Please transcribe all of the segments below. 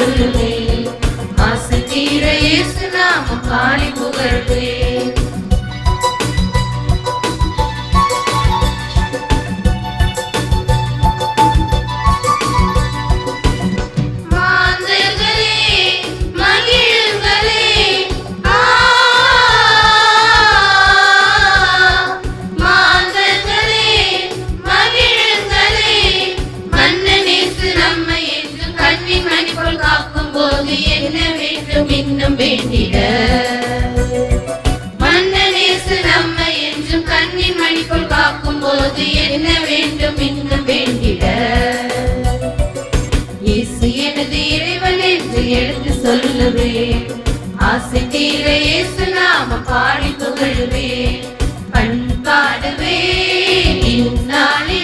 சொல்லுமே ஆசை தீர இயேசு நாம பாடி புகழ்வே. போது என்ன வேண்டும் இன்னும் வேண்டிட? இயேசு எனது இறைவன் என்று எடுத்து சொல்லுவேன் ஆசை தீர இயேசு நாம பாடி புகழுவேன் பண்பாடுவேன் இந்நாளில்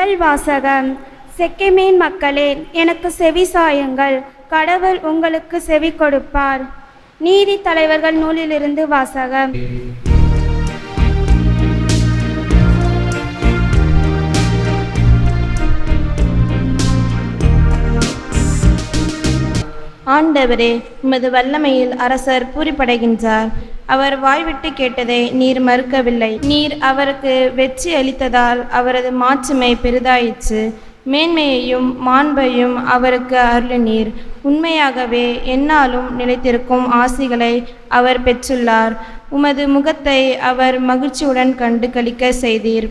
முதல் வாசகம் செக்கெமேன் மக்களே எனக்கு செவி சாயுங்கள் கடவுள் உங்களுக்கு செவி கொடுப்பார். நீதி தலைவர்கள் நூலிலிருந்து வாசகம். ஆண்டவரே உமது வல்லமையில் அரசர் பூரிப்படைகின்றார். அவர் வாய்விட்டு கேட்டதை நீர் மறுக்கவில்லை. நீர் அவருக்கு வெற்றி அளித்ததால் அவரது மாட்சிமை பெரிதாயிற்று. மேன்மையையும் மாண்பையும் அவருக்கு அருளினீர். உண்மையாகவே என்னாலும் நிலைத்திருக்கும் ஆசிகளை அவர் பெற்றுள்ளார். உமது முகத்தை அவர் மகிழ்ச்சியுடன் கண்டு கழிக்க செய்தீர்.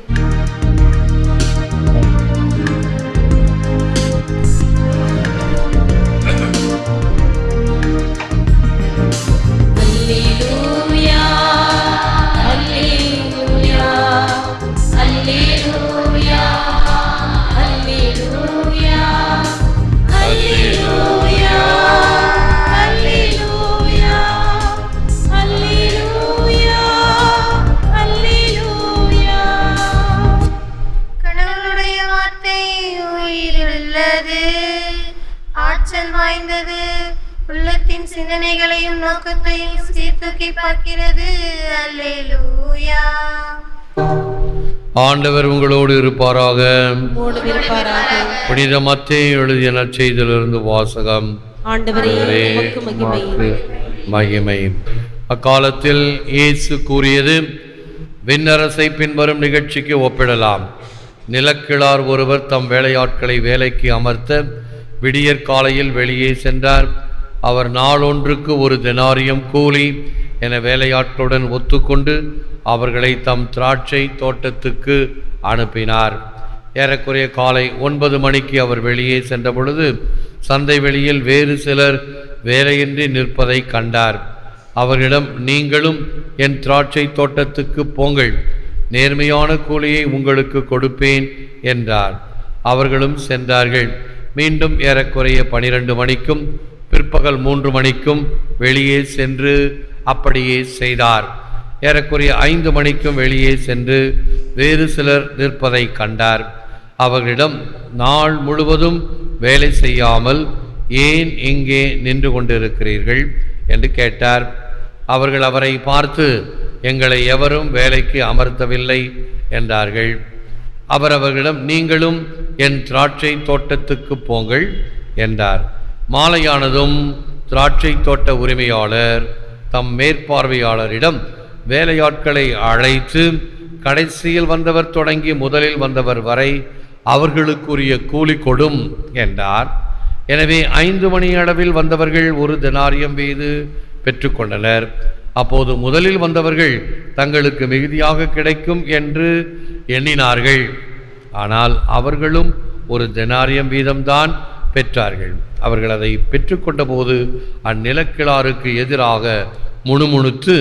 ஆற்றல் வாய்ந்தது. உள்ளத்தின் சிந்தனைகளையும் நோக்கத்தையும் சீர்தூக்கி பார்க்கிறது. அல்லேலூயா. ஆண்டவர் உங்களோடு இருப்பாராக. புனித மத்தேயு எழுதிய நற்செய்தியிலிருந்து வாசகம். மகிமை. அக்காலத்தில் இயேசு கூறியது விண்ணரசை பின்வரும் நிகழ்ச்சிக்கு ஒப்பிடலாம். நிலக்கிழார் ஒருவர் தம் வேலையாட்களை வேலைக்கு அமர்த்த விடியற் காலையில் வெளியே சென்றார். அவர் நாளொன்றுக்கு ஒரு தெனாரியம் கூலி என வேலையாட்களுடன் ஒத்துக்கொண்டு அவர்களை தம் திராட்சை தோட்டத்துக்கு அனுப்பினார். ஏறக்குறைய காலை ஒன்பது மணிக்கு அவர் வெளியே சென்ற பொழுது சந்தை வெளியில் வேறு சிலர் வேலையின்றி நிற்பதை கண்டார். அவர்களிடம் நீங்களும் என் திராட்சை தோட்டத்துக்கு போங்கள். நேர்மையான கூலியை உங்களுக்கு கொடுப்பேன் என்றார். அவர்களும் சென்றார்கள். மீண்டும் ஏறக்குறைய பனிரெண்டு மணிக்கும் பிற்பகல் மூன்று மணிக்கும் வெளியே சென்று அப்படியே செய்தார். ஏறக்குறைய ஐந்து மணிக்கும் வெளியே சென்று வேறு சிலர் நிற்பதை கண்டார். அவர்களிடம் நாள் முழுவதும் வேலை செய்யாமல் ஏன் இங்கே நின்று கொண்டிருக்கிறீர்கள்? என்று கேட்டார். அவர்கள் அவரை பார்த்து எங்களை எவரும் வேலைக்கு அமர்த்தவில்லை என்றார்கள். அவர் நீங்களும் என் திராட்சை தோட்டத்துக்கு போங்கள் என்றார். மாலையானதும் திராட்சை தோட்ட உரிமையாளர் தம் மேற்பார்வையாளரிடம் வேலையாட்களை அழைத்து கடைசியில் வந்தவர் தொடங்கி முதலில் வந்தவர் வரை அவர்களுக்குரிய கூலி கொடும் என்றார். எனவே ஐந்து மணி அளவில் வந்தவர்கள் ஒரு தினாரியம் மீது பெற்றுக்கொண்டனர் அப்போது முதலில் வந்தவர்கள் தங்களுக்கு மிகுதியாக கிடைக்கும் என்று எண்ணினார்கள். ஆனால் அவர்களும் ஒரு தெனாரியம் வீதம்தான் பெற்றார்கள். அவர்கள் அதை பெற்றுக்கொண்ட போது அந்நிலக்கிழாருக்கு எதிராக முணுமுணுத்து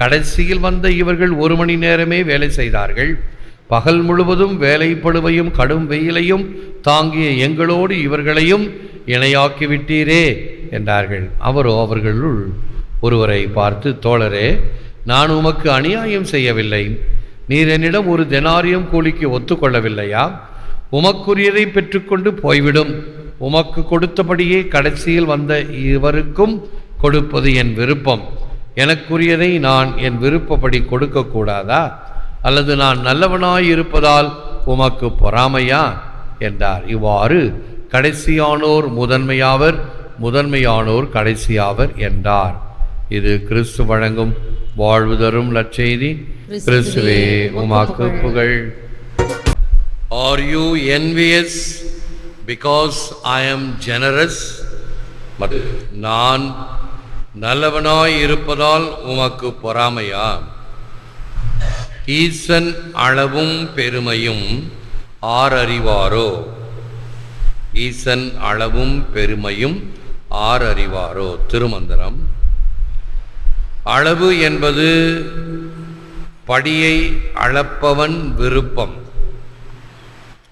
கடைசியில் வந்த இவர்கள் ஒரு மணி நேரமே வேலை செய்தார்கள். பகல் முழுவதும் வேலைப்படுவையும் கடும் வெயிலையும் தாங்கிய எங்களோடு இவர்களையும் இணையாக்கிவிட்டீரே என்றார்கள். அவரோ அவர்களுள் ஒருவரை பார்த்து தோழரே நான் உமக்கு அநியாயம் செய்யவில்லை. நீர் என்னிடம் ஒரு தெனாரியம் கூலிக்கு ஒத்துக்கொள்ளவில்லையா? உமக்குரியதை பெற்றுக்கொண்டு போய்விடும். உமக்கு கொடுத்தபடியே கடைசியில் வந்த இவருக்கும் கொடுப்பது என் விருப்பம். எனக்குரியதை நான் என் விருப்பப்படி கொடுக்கக்கூடாதா? அல்லது நான் நல்லவனாய் இருப்பதால் உமக்கு பொறாமையா? என்றார். இவ்வாறு கடைசியானோர் முதன்மையாவர் முதன்மையானோர் கடைசியாவர் என்றார். இது கிறிஸ்து வழங்கும் வாழ்வு தரும் நற்செய்தி கிறிஸ்துவே உமாக்கு புகழ். Are you envious? Because I am generous. நான் நல்லவனாய் இருப்பதால் உமக்கு பொறாமையா? ஈசன் அளவும் பெருமையும் ஆரறிவாரோ ஈசன் அளவும் பெருமையும் ஆரறிவாரோ திருமந்திரம். அளவு என்பது படியை அளப்பவன் விருப்பம்.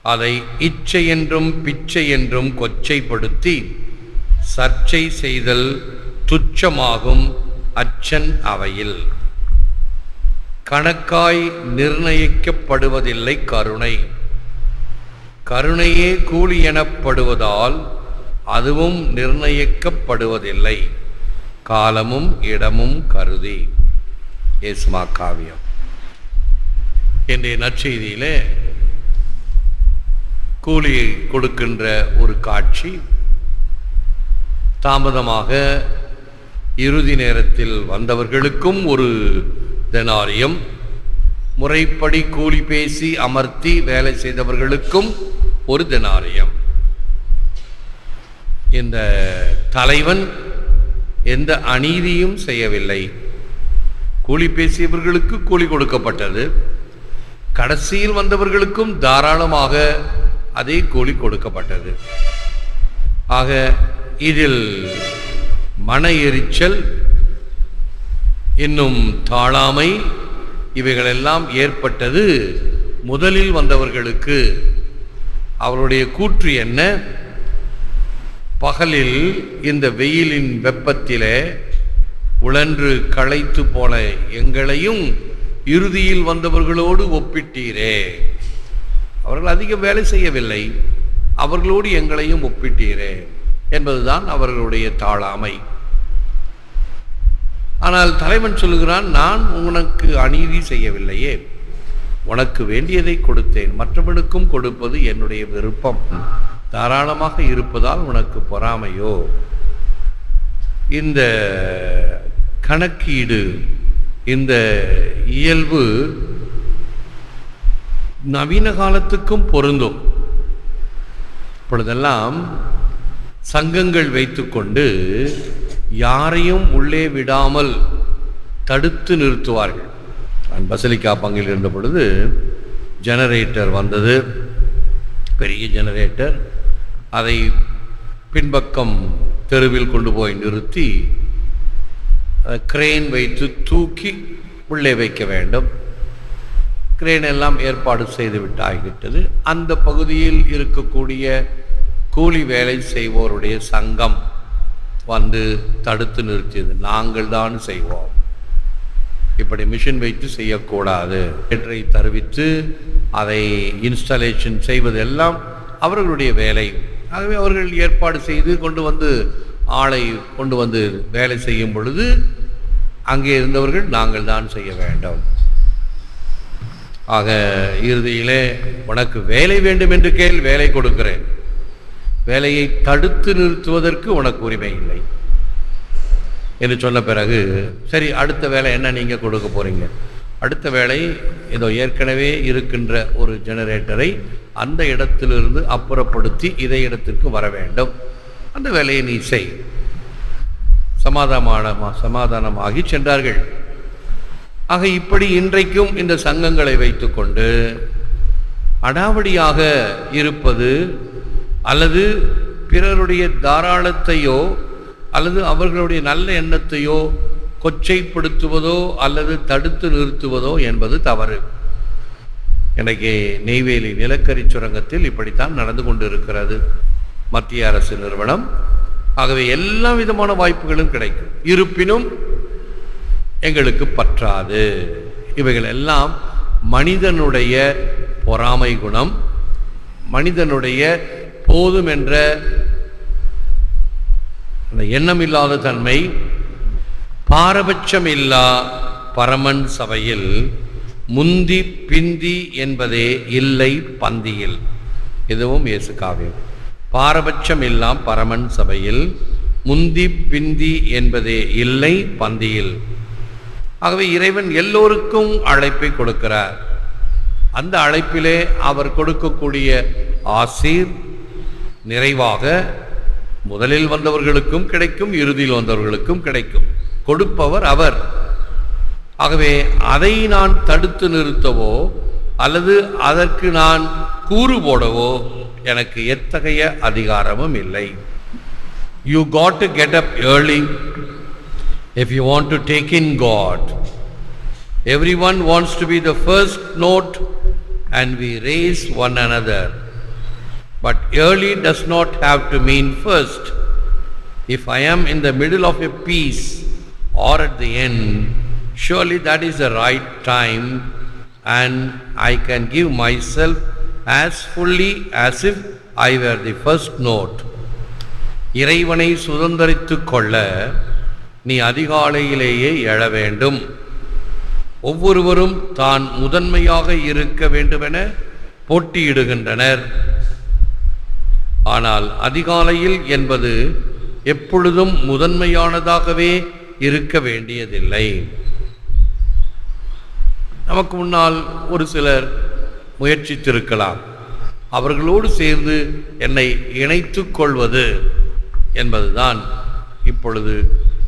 அதை இச்சை என்றும் பிச்சை என்றும் கொச்சைப்படுத்தி சர்ச்சை செய்தல் துச்சமாகும் அச்சன் அவையில். கணக்காய் நிர்ணயிக்கப்படுவதில்லை கருணை. கருணையே கூலி எனப்படுவதால் அதுவும் நிர்ணயிக்கப்படுவதில்லை. காலமும் இடமும் கருதி. ஏசுமா காவியம். இன்றைய நற்செய்தியிலே கூலி கொடுக்கின்ற ஒரு காட்சி. தாமதமாக இறுதி நேரத்தில் வந்தவர்களுக்கும் ஒரு தெனாரியம். முறைப்படி கூலி பேசி அமர்த்தி வேலை செய்தவர்களுக்கும் ஒரு தெனாரியம். இந்த தலைவன் எந்த அநீதியும் செய்யவில்லை. கூலி பேசியவர்களுக்கு கூலி கொடுக்கப்பட்டது. கடைசியில் வந்தவர்களுக்கும் தாராளமாக அதே கூலி கொடுக்கப்பட்டது. ஆக இதில் மன எரிச்சல் இன்னும் தாழாமை இவைகளெல்லாம் ஏற்பட்டது முதலில் வந்தவர்களுக்கு. அவருடைய கூற்று என்ன? பகலில் இந்த வெயிலின் வெப்பத்திலே உழன்று களைத்து போன எங்களையும் இறுதியில் வந்தவர்களோடு ஒப்பிட்டீரே. அவர்கள் அதிகம் வேலை செய்யவில்லை. அவர்களோடு எங்களையும் ஒப்பிட்டீரே என்பதுதான் அவர்களுடைய தாழாமை ஆனால் தலைவன் சொல்லுகிறான் நான் உனக்கு அநீதி செய்யவில்லையே. உனக்கு வேண்டியதை கொடுத்தேன். மற்றவனுக்கும் கொடுப்பது என்னுடைய விருப்பம். தாராளமாக இருப்பதால் உனக்கு பொறாமையோ. இந்த கணக்கீடு இந்த இயல்பு நவீன காலத்துக்கும் பொருந்தும். இப்பொழுதெல்லாம் சங்கங்கள் வைத்துக்கொண்டு யாரையும் உள்ளே விடாமல் தடுத்து நிறுத்துவார்கள். நான் பசலிக்கா பங்கில் இருந்த பொழுது ஜெனரேட்டர் வந்தது. பெரிய ஜெனரேட்டர் அதை பின்பக்கம் தெருவில் கொண்டு போய் நிறுத்தி கிரெயின் வைத்து தூக்கி உள்ளே வைக்க வேண்டும். கிரெயின் எல்லாம் ஏற்பாடு செய்துவிட்டு ஆகிவிட்டது அந்த பகுதியில் இருக்கக்கூடிய கூலி வேலை செய்வோருடைய சங்கம் வந்து தடுத்து நிறுத்தியது. நாங்கள் தான் செய்வோம். இப்படி மிஷின் வைத்து செய்யக்கூடாது என்றை தருவித்து அதை இன்ஸ்டாலேஷன் செய்வதெல்லாம் அவர்களுடைய வேலை. ஆகவே அவர்கள் ஏற்பாடு செய்து கொண்டு வந்து ஆளை கொண்டு வந்து வேலை செய்யும் பொழுது அங்கே இருந்தவர்கள் நாங்கள் தான் செய்ய வேண்டும். ஆக இறுதியிலே உனக்கு வேலை வேண்டும் என்று கேள் வேலை கொடுக்கிறேன். வேலையை தடுத்து நிறுத்துவதற்கு உனக்கு உரிமை இல்லை. என்று சொன்ன பிறகு சரி அடுத்த வேலை என்ன நீங்கள் கொடுக்க போகிறீங்க அடுத்த வேளை இதோ ஏற்கனவே இருக்கின்ற ஒரு ஜெனரேட்டரை அந்த இடத்திலிருந்து அப்புறப்படுத்தி இதை இடத்திற்கு வர வேண்டும். அந்த வேலையை நீ செய். சமாதானமா சமாதானமாகி சென்றார்கள். ஆக இப்படி இன்றைக்கும் இந்த சங்கங்களை வைத்துக்கொண்டு அடாவடியாக இருப்பது அல்லது பிறருடைய தாராளத்தையோ அல்லது அவர்களுடைய நல்ல எண்ணத்தையோ கொச்சைப்படுத்துவதோ அல்லது தடுத்து நிறுத்துவதோ என்பது தவறு. இன்றைக்கு நெய்வேலி நிலக்கரி சுரங்கத்தில் இப்படித்தான் நடந்து கொண்டு இருக்கிறது மத்திய அரசு நிறுவனம். ஆகவே எல்லா விதமான வாய்ப்புகளும் கிடைக்கும். இருப்பினும் எங்களுக்கு பற்றாது. இவைகள் எல்லாம் மனிதனுடைய பொறாமை குணம். மனிதனுடைய போதும் என்ற அந்த எண்ணமில்லாத தன்மை. பாரபட்சம் இல்லா பரமன் சபையில் முந்தி பிந்தி என்பதே இல்லை பந்தியில். இதுவும் இயேசு காவியம். பாரபட்சம் இல்லாம் பரமன் சபையில் முந்தி பிந்தி என்பதே இல்லை பந்தியில். ஆகவே இறைவன் எல்லோருக்கும் அழைப்பை கொடுக்கிறார். அந்த அழைப்பிலே அவர் கொடுக்கக்கூடிய ஆசீர் நிறைவாக முதலில் வந்தவர்களுக்கும் கிடைக்கும் இறுதியில் வந்தவர்களுக்கும் கிடைக்கும். கொடுப்பவர் அவர் ஆகவே அதை நான் தடுத்து நிறுத்தவோ அல்லது அதற்கு நான் கூறு போடவோ எனக்கு எத்தகைய அதிகாரமும் இல்லை you got to get up early if you want to take in got everyone wants to be the first not and we race one another but early does not have to mean first if I am in the middle of a piece or at the end, surely that is the right time and I can give myself as fully as if I were the first note. இறைவனை சுதந்திரித்து கொள்ள நீ அதிகாலையிலேயே எழ வேண்டும் ஒவ்வொருவரும் தான் முதன்மையாக இருக்க வேண்டுமென போட்டியிடுகின்றனர் ஆனால் அதிகாலையில் என்பது எப்பொழுதும் முதன்மையானதாகவே இருக்க வேண்டியதில்லை. நமக்கு முன்னால் ஒரு சிலர் முயற்சித்திருக்கலாம். அவர்களோடு சேர்ந்து என்னை இணைத்து கொள்வது என்பதுதான் இப்பொழுது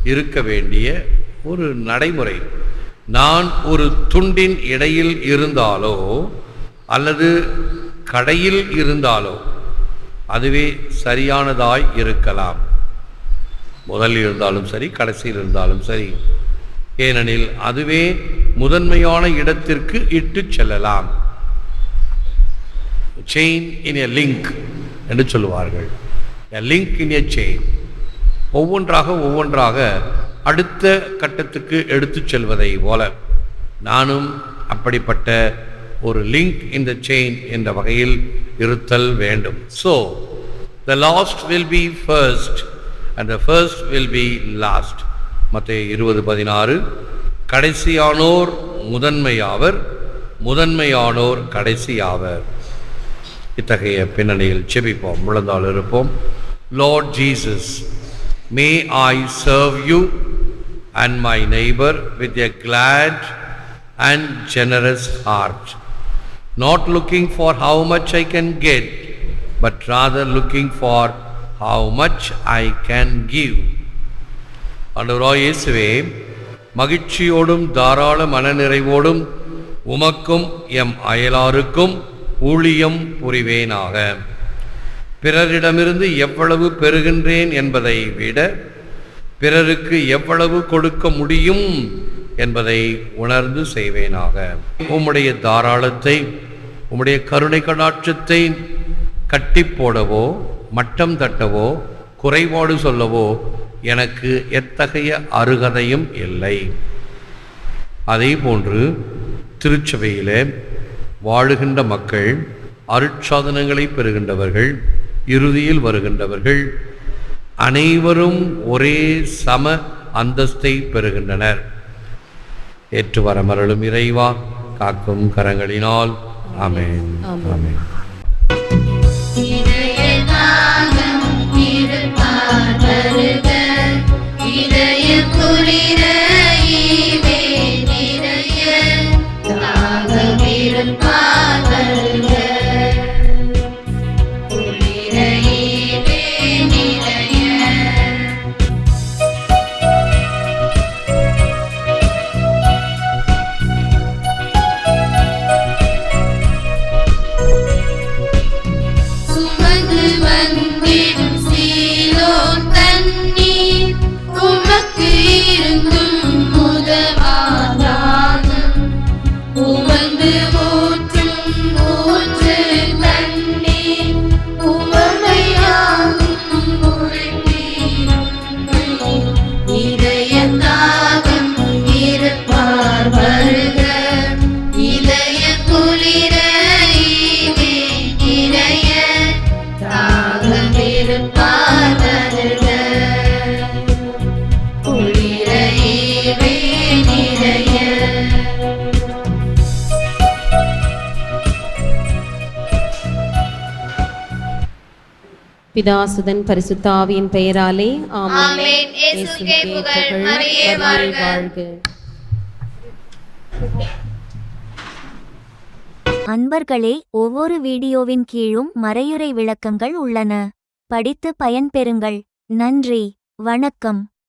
இருக்க வேண்டிய ஒரு நடைமுறை. நான் ஒரு துண்டின் இடையில் இருந்தாலோ அல்லது கடையில் இருந்தாலோ அதுவே சரியானதாய் இருக்கலாம். முதலில் இருந்தாலும் சரி கடைசியில் இருந்தாலும் சரி. ஏனெனில் அதுவே முதன்மையான இடத்திற்கு இட்டுச் செல்லலாம். செயின் இன் எ லிங்க் என்று சொல்லுவார்கள். லிங்க் இன் எ செயின் ஒவ்வொன்றாக ஒவ்வொன்றாக அடுத்த கட்டத்துக்கு எடுத்துச் செல்வதை போல. நானும் அப்படிப்பட்ட ஒரு லிங்க் இன் த செயின் என்ற வகையில் இருத்தல் வேண்டும். So the last will be first and the first will be last மற்ற இருபது பதினாறு கடைசியானோர் முதன்மையாவர் முதன்மையானோர் கடைசியாவர் இத்தகைய பின்னணியில் செபிப்போம் முழந்தால் இருப்போம் Lord Jesus may I serve you and my neighbour with a glad and generous heart not looking for how much I can get, but rather looking for how much I can give ஆண்டவராய் இயேசுவே மகிழ்ச்சியோடும் தாராள மனநிறைவோடும் உமக்கும் M அயலாருக்கும் ஊழியம் புரிவேனாக. பிறரிடமிருந்து எவ்வளவு பெறுகின்றேன் என்பதை விட பிறருக்கு எவ்வளவு கொடுக்க முடியும் என்பதை உணர்ந்து செய்வேனாக. உம்முடைய தாராளத்தை உம்முடைய கருணை கடாட்சத்தை கட்டி போடவோ மட்டம் தட்டவோ குறைபாடு சொல்லவோ எனக்கு எத்தகைய அருகதையும் இல்லை. அதே போன்று திருச்சபையிலே வாழுகின்ற மக்கள் அருட்சாதனங்களை பெறுகின்றவர்கள் இறுதியில் வருகின்றவர்கள் அனைவரும் ஒரே சம அந்தஸ்தை பெறுகின்றனர். ஏற்று வரமருளும் இறைவா காக்கும் கரங்களினால். ஆமென். ஆமென். பிதாசுதன் பரிசுத்தாவியின் பெயராலே ஆமென். புகழ். மரியே. வாழ்க. அன்பர்களே ஒவ்வொரு வீடியோவின் கீழும் மறையுறை விளக்கங்கள் உள்ளன. படித்து பயன்பெறுங்கள். நன்றி. வணக்கம்.